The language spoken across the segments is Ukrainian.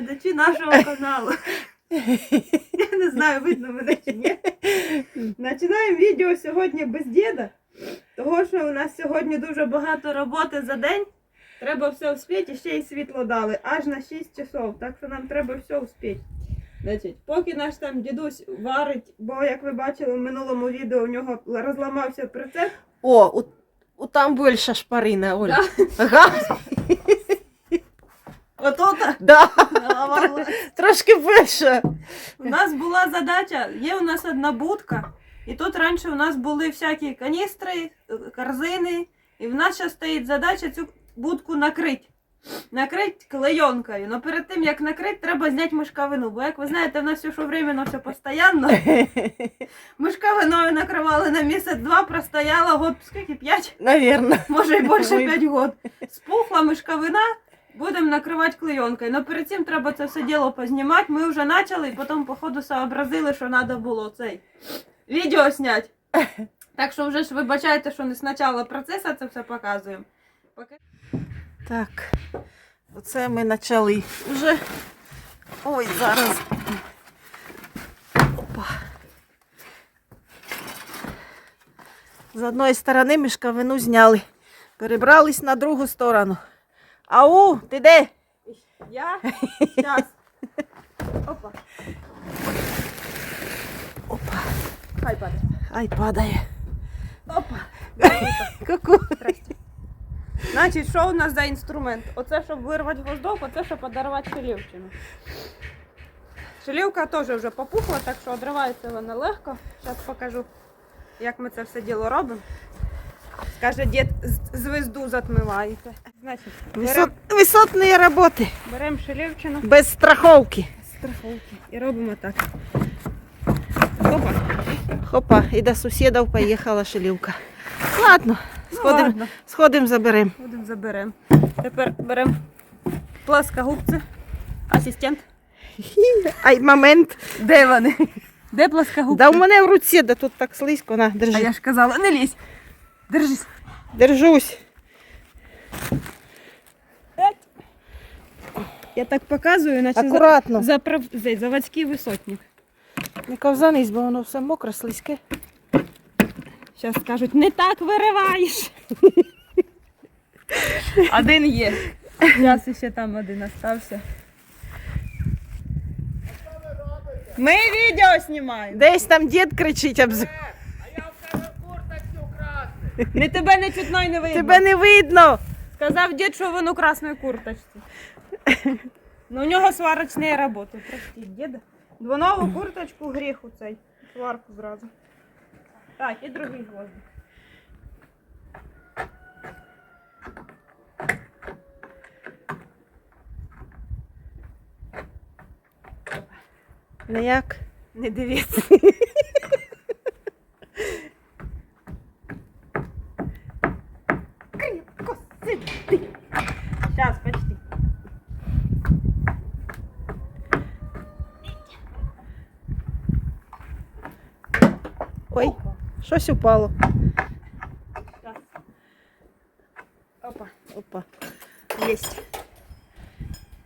глядачі нашого каналу. Я не знаю, видно мене чи ні. Починаємо відео сьогодні без діда, того що у нас сьогодні дуже багато роботи за день. Треба все успіти, і ще й світло дали, аж на 6 часов. Так що нам треба все успіти. Значить, поки наш там дідусь варить, бо як ви бачили в минулому відео, у нього розламався прицеп. О, у, у там більша шпарина, Оля. Да. Ага, Ото да, трошки більше. У нас була задача, є у нас одна будка, і тут раніше у нас були всякі каністри, е, корзини, і в нас зараз стоїть задача цю будку накрити. Накрити клейонкою. Но перед тим як накрити, треба зняти мишковину. Бо як ви знаєте, в нас все що временно, все постійно. Мишковиною накривали на місяць-два, простояла год, скільки? П'ять? Наверно. може і більше. 5 год. Спухла мишковина, будемо накривати клейонкою. Но перед цим треба це все діло познімати. Ми вже почали і потім, походу, сообразили, що треба було цей відео зняти. Так що вже ж вибачайте, що не спочатку процесу це все показуємо. Поки- Так, оце ми почали вже. Ой, зараз. Опа. З одної сторони мішковину зняли. Перебрались на другу сторону. Ау, ти де? Я зараз. Опа, Опа, хай падає. ай падає. Опа. Ку-ку. Значить, що у нас за інструмент? Оце, щоб вирвати гвоздок, оце, щоб подарувати шилівчину. Шилівка теж вже попухла, так що одривається вона легко. Зараз покажу, як ми це все діло робимо. Скаже, дід, звезду затмиваєте. Значить, беремо Висот, висотні роботи. берем шилівчину Без страховки. страховки і робимо так. Опа. Хопа, і до сусідів поїхала шилівка. Ладно, сходимо ладно. сходим заберемо. Будемо заберемо. Тепер беремо пласкогубці. Асистент. Ай, момент. Де вони? Де пласкогубці? Да у мене в руці, да тут так слизько, на, А я ж казала, не лізь. Держись. Держусь. Я так показую, наче Акуратно. за, заправ... цей заводський висотник. Не ковзанись, бо воно все мокре, слизьке. Зараз скажуть, не так вириваєш. один є. Зараз ще там один остався. Ми відео знімаємо. Десь там дід кричить обз... Не тебе не чутно і не видно. Тебе не видно. Сказав дід, що він у красній курточці. Ну, у нього сварочні роботи. Простіть, діда. Двонову курточку гріху цей. Сварку зразу. Так, і другий гвоздик. Не як? Не дивіться. Кріпко сиди. Зараз, почти. Ой, Опа. Щось упало. Опа. Опа. Есть.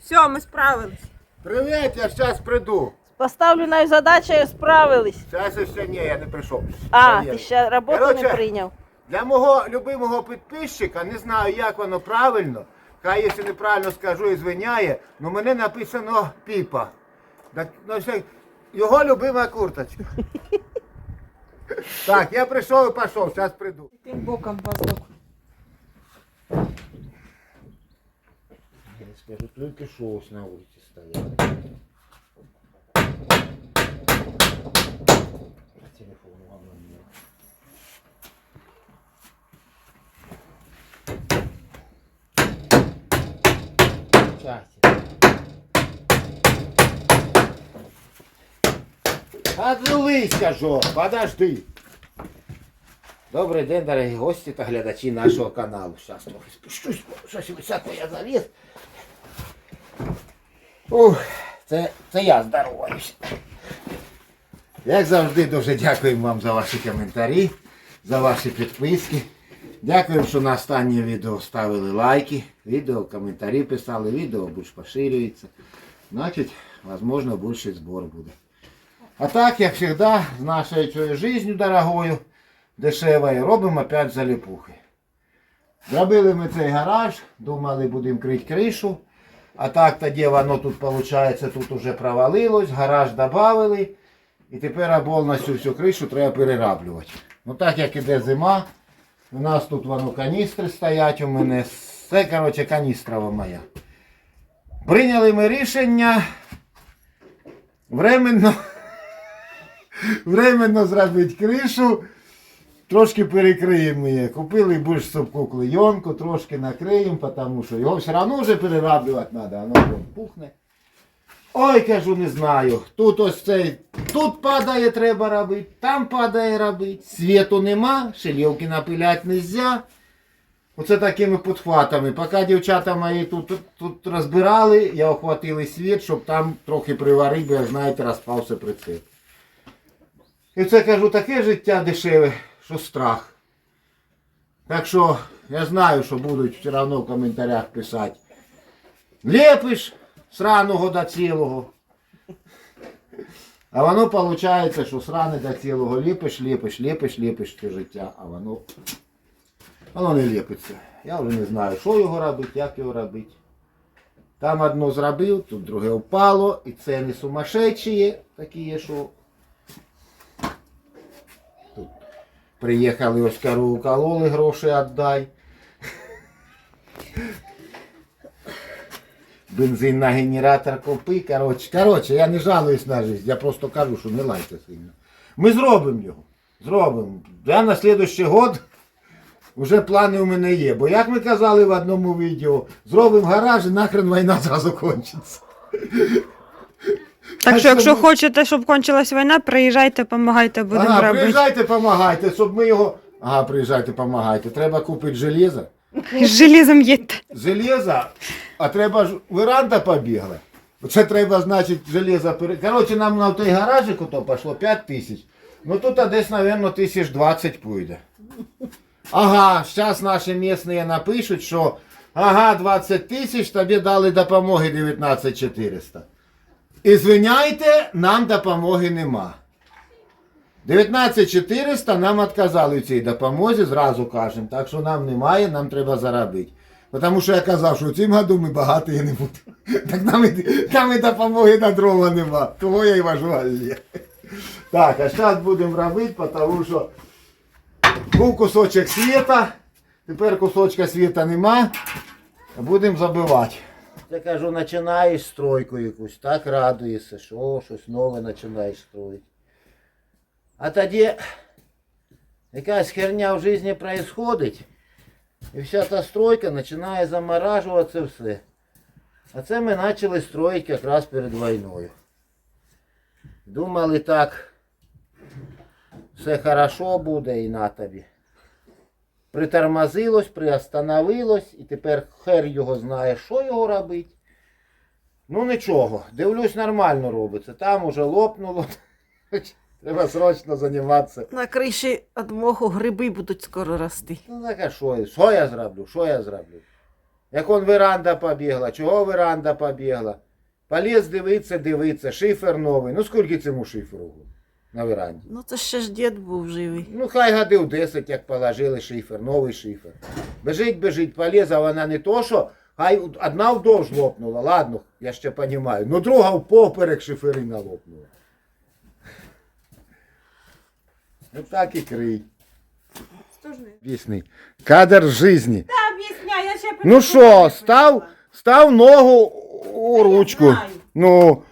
Все, ми справились. Привіт, я зараз прийду. Поставленою задачею справились. Зараз ще ні, я не прийшов. А, ти ще роботу не прийняв. Для мого любимого підписчика, не знаю, як воно правильно. Хай, якщо неправильно скажу і звиняє, але мене написано піпа. Так, ну, його любима курточка. Так, я прийшов і пішов, зараз прийду. Тим боком воздух. Я скажу, тільки що на вулиці стояли. Телефон вам не Часик. Отвелись, кажу, подожди. Добрий день, дорогі гості та глядачі нашого каналу. Зараз трохи спущусь, щось високо я заліз. Ух, це, це я здороваюся. Як завжди, дуже дякуємо вам за ваші коментарі, за ваші підписки. Дякуємо, що на останнє відео ставили лайки, відео, коментарі писали, відео більш поширюється. значить, возможно, більший збор буде. А так, як завжди, з нашою цією життю дорогою, дешевою, робимо опять заліпухи. Зробили ми цей гараж, думали, будемо крити кришу. А так тоді воно тут, виходить, тут уже провалилось, гараж додали. І тепер повністю всю кришу треба перераблювати. Ну так як іде зима, у нас тут воно каністри стоять у мене. Це, коротше, каністрова моя. Прийняли ми рішення временно, временно зробити кришу. Трошки перекриємо її. Купили більш супку клейонку, трошки накриємо, тому що його все одно вже перераблювати треба, воно пухне. Ой, кажу, не знаю. Тут ось цей, тут падає, треба робити, там падає робити. Світу нема, шилівки напиляти не можна. Оце такими підхватами. Поки дівчата мої тут, тут, тут розбирали, я охватили світ, щоб там трохи приварити, бо, як знаєте, розпався прицеп. І це кажу, таке життя дешеве, що страх. Так що я знаю, що будуть все одно в коментарях писати. Лепиш сраного до цілого. А воно виходить, що сране до цілого ліпиш, ліпиш, ліпиш, ліпиш це життя, а воно, воно не ліпиться. Я вже не знаю, що його робити, як його робити. Там одно зробив, тут друге впало, і ціни сумасшедші такі, що тут приїхали ось кору укололи, гроші віддай. Бензин на генератор купи. Коротше, коротше, я не жалуюсь на життя, я просто кажу, що не лайте сильно. Ми зробимо його. Зробимо. Я на слідуючий год вже плани у мене є. Бо як ми казали в одному відео, зробимо гараж і нахрен війна зразу кончиться. Так що, якщо що хочете, щоб кончилась війна, приїжджайте, допомагайте, будемо ага, робити. приїжджайте, допомагайте, щоб ми його. Ага, приїжджайте, допомагайте. Треба купити железо. З желізом їдьте. Железо, а треба ж веранда побігла. Це треба, значить, железо пере... Коротше, нам на той гаражик ото пішло 5 тисяч. Ну тут а десь, мабуть, тисяч 20 пойде. Ага, зараз наші місцеві напишуть, що ага, 20 тисяч, тобі дали допомоги 19 400. І звиняйте, нам допомоги нема. 19 400 нам відказали в цій допомозі, зразу кажемо. Так що нам немає, нам треба заробити. Тому що я казав, що в цім году ми багаті не будемо. Так нам і, нам і допомоги на дрова нема. Того я й вожу алле. Так, а зараз будемо робити, тому що був кусочок світа, тепер кусочка світа нема. Будемо забивати. Я кажу, починаєш стройку якусь, так радуєшся, що щось нове починаєш строїти. А тоді якась херня в житті происходить, і вся та стройка починає заморажуватися все. А це ми почали строїти якраз перед війною. Думали так, все хорошо буде і на тобі. Притормозилось, приостановилось, і тепер хер його знає, що його робить. Ну нічого, дивлюсь, нормально робиться. Там уже лопнуло. Треба срочно займатися. На криші від моху гриби будуть скоро рости. Ну так а що? Що я зроблю? Що я зроблю? Як он веранда побігла, чого веранда побігла? Поліз дивиться, дивиться, шифер новий. Ну скільки цьому шиферу на веранді? Ну це ще ж дід був живий. Ну хай годив 10, як положили шифер, новий шифер. Бежить, бежить, поліз, а вона не то, що хай одна вдовж лопнула, ладно, я ще розумію. Ну друга впоперек шиферина лопнула. Ну так і крий. Пісний. Кадр жизни. Та об'ясняй, я ще Ну що, став, став ногу у ручку. Ну,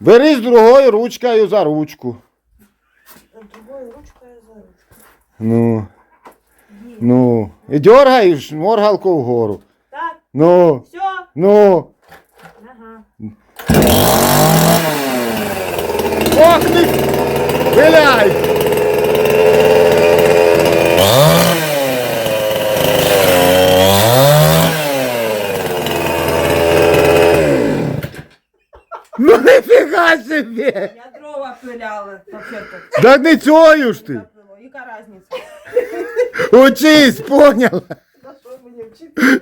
бери з другою ручкою за ручку. Другою ручкою за ручку. Ну. Ну. І дергаєш моргалку вгору. Так, Ну. все. Ну. Ага. Ох ти! Виляй! Ну нифіга собі! Я дрова пиляла. Да не цього ж ти! Яка різниця? Учись, поняла?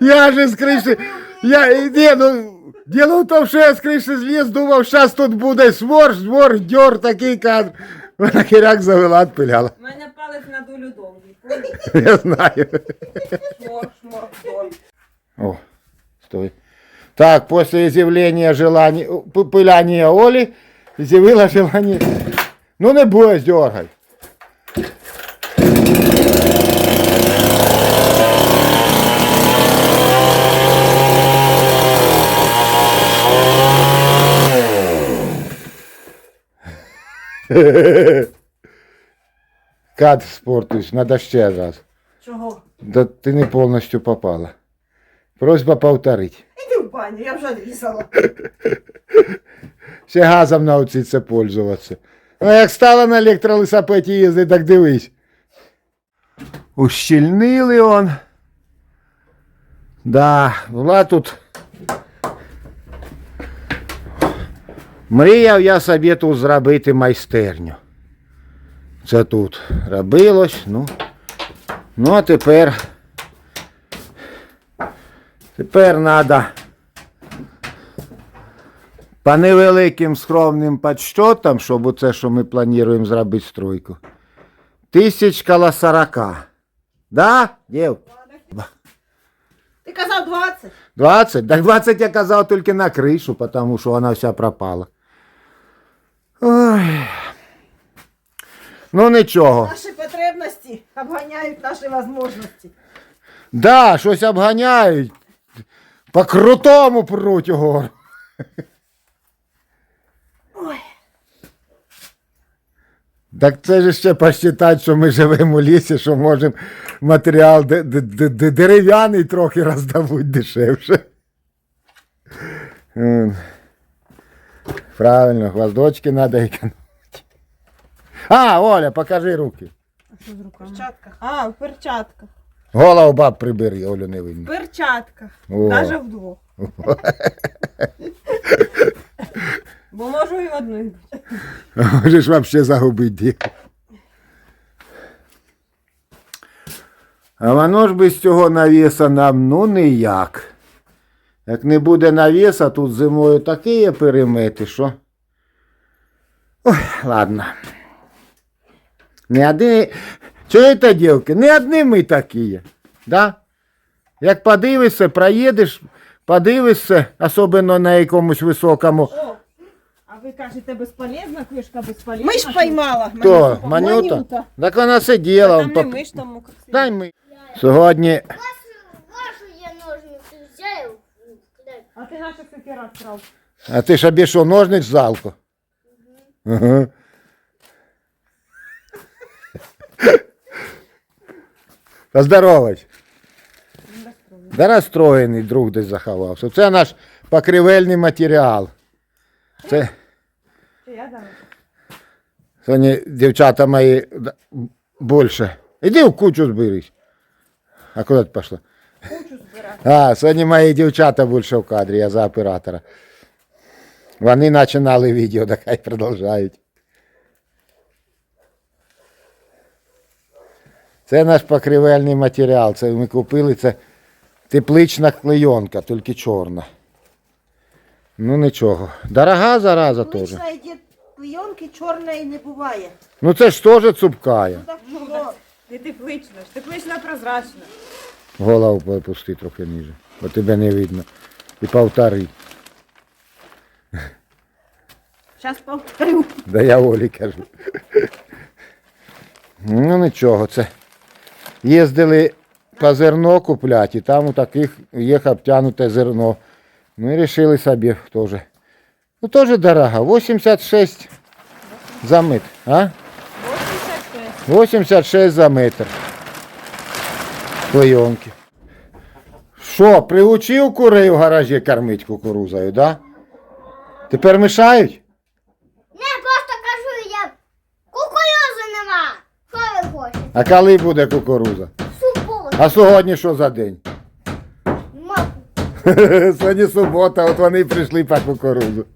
Я же з криші. Я, ні, ну, Діло в тому, що я з криші зліз, думав, зараз тут буде свор, свор, дьор, такий кадр. Вона хіряк завела, відпиляла. У мене палець на долю довгий. Я знаю. Шмор, шмор, шмор. О, стой. Так, после изъявления желания, п- пыляния Оли, изъявила желание. Ну не бойся, дергай. Кад спортуешь, надо ще раз. Чого? Да ты не полностью попала. Просьба повторить. Баню, я вже різала. Ще газом навчиться пользуватися. Ну, як стала на електролисапеті їздити, так дивись. Ущільнили он. Да, була тут. Мріяв я собі тут зробити майстерню. Це тут робилось, ну. Ну, а тепер. Тепер треба по невеликим скромним підсчотам, щоб оце, що ми плануємо зробити стройку. Тисяч коло сорока. Да, дів? Ти казав 20. 20? Так 20 я казав тільки на кришу, тому що вона вся пропала. Ой. Ну нічого. Наші потребності обганяють наші можливості. Да, щось обганяють. По крутому пруть угору. Ой. Так це ж ще посчитати, що ми живемо у лісі, що можемо матеріал де- де- де- де- дерев'яний трохи роздавати дешевше. Правильно, гвоздочки треба економити. А, Оля, покажи руки. Перчатка. А, в перчатках. Голову баб прибери, Олю не видно. В перчатках. Даже вдвох. Бо можу і одну. Можеш взагалі загубити діло. А воно ж без цього навіса нам ну ніяк. Як не буде навіса, тут зимою такі є перемети, що. Ой, ладно. Не одні. Чуєте, дівки, не одні ми такі. є, Да? Як подивишся, проїдеш, подивишся, особливо на якомусь високому. О, ви кажете, безполезна книжка безполезна? Миш поймала. Хто? Манюта? Манюта. Так вона сиділа. Там он не миш, там мокрий. Дай ми. Сьогодні Вашу я ножницы взял. А ти наших таки раз крав. А ти ж обійшов ножниць залку. Ага. Поздоровайся. Да розстроєний друг десь заховався. Це наш покривельний матеріал. Це я дам? сьогодні дівчата мої більше. Іди в кучу зберись. А куди ти пішла? Кучу збирати. А, сьогодні мої дівчата більше в кадрі, я за оператора. Вони починали відео, так хай продовжують. Це наш покривельний матеріал. Це ми купили, це теплична клейонка, тільки чорна. Ну нічого. Дорога зараза теж. Обычно эти клейонки чорної не буває. Ну це ж теж цупкає. Так що? Не теплична ж, теплична прозрачна. Голову попусти трохи ниже, бо тебе не видно. І повтори. Зараз повторю. Да я Олі кажу. Ну нічого, це. Їздили по зерно купляти, і там у таких є обтянуте зерно. Ну і вирішили собі теж. Ну теж дорого. 86 за метр. А? 86. 86 за метр. Клейонки. Що, приучив курей в гаражі кормити кукурузою, да? Тепер мішають? Не, просто кажу я. Кукурузы нема. Що ви хочете? А коли буде кукуруза? Суботу. А сьогодні що за день? Сьогодні субота, от вони прийшли по кукурудзу.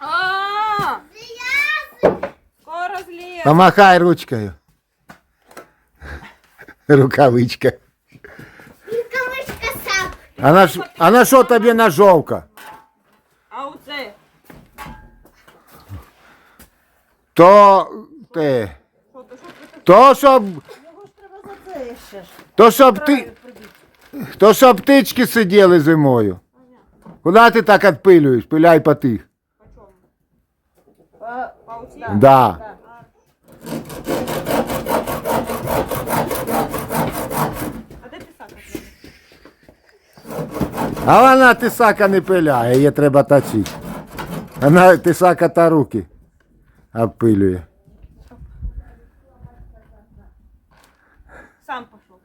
О! Помахай ручкою. Рукавичка. Кавичка сап. А на, ш- а на що тобі ножовка? А оце, То те. То щоб. То щоб ти. То щоб птички сиділи зимою. Куди ти так відпилюєш? Пиляй по тих. Да. А вона тисака не пиляє, її треба точити. Вона тисака та руки обпилює. Сам пішов.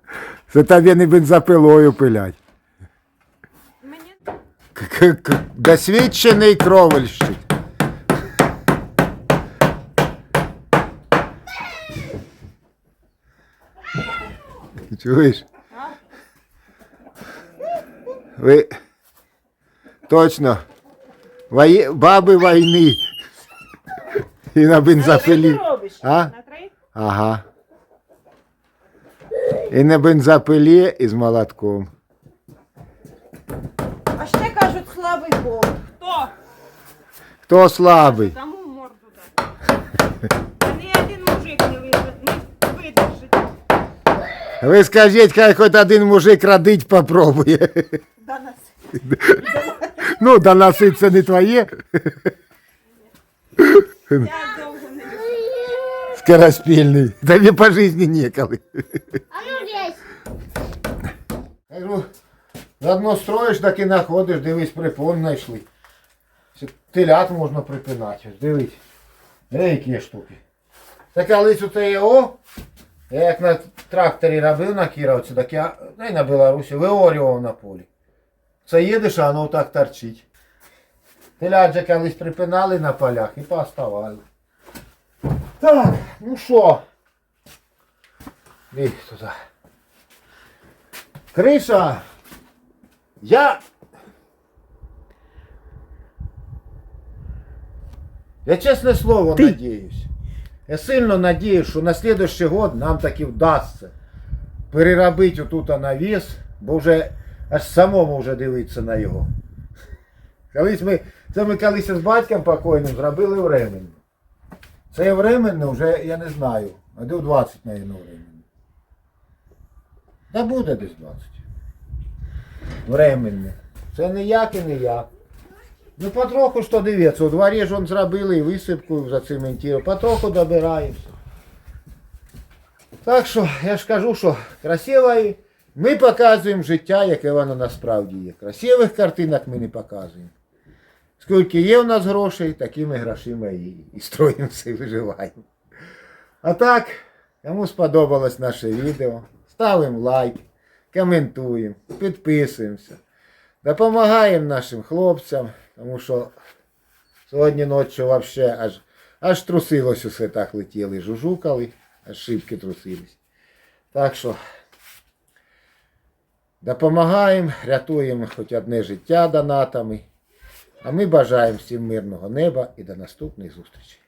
Це тобі не бензопилою пилять. Мені К- к- Досвідчений кровельщик. Чуєш? Ви точно вої... баби війни. І на бензопилі. робиш? А? на три? Ага. І на бензопилі і з молотком. А ще кажуть слабий пол. Хто? Хто слабий? Тому морду дай. Та ні один мужик не вид- не видержить. Ви скажіть, хай хоч один мужик родить попробує. Да. Ну, до носи це не твоє. Я довго не Скороспільний. Тобі по житті ніколи. А ну десь. Кажу, заодно строїш, так і знаходиш, дивись, припон знайшли. Телят можна припинати, ось дивись. Ей, які штуки. Та колись у це його, я як на тракторі робив на Кіровці, так я, та й на Білорусі, виорював на полі. Це їдеш, а воно так торчить. Телят колись припинали на полях і пооставали. Так, ну що? Іди туди. Криша, я. Я чесне слово надіюсь. Я сильно надіюсь, що на следующий год нам таки вдасться переробити отут навіс, бо вже аж самому вже дивитися на його. Колись ми, це ми колись з батьком покойним зробили временно. Це временно вже, я не знаю, годів 20, мабуть, временно. Та буде десь 20. Временно. Це не як і не як. Ну потроху що дивіться, у дворі ж он зробили і висипку зацементували, потроху добираємося. Так що я ж кажу, що красиво і ми показуємо життя, яке воно насправді є. Красивих картинок ми не показуємо. Скільки є в нас грошей, такими грошима і, і строїмося і виживаємо. А так, кому сподобалось наше відео, ставимо лайк, коментуємо, підписуємося, допомагаємо нашим хлопцям, тому що сьогодні ночі взагалі аж, аж трусилось усе так летіли, жужукали, аж шибки трусились. Так що допомагаємо, рятуємо хоч одне життя донатами. А ми бажаємо всім мирного неба і до наступних зустрічей.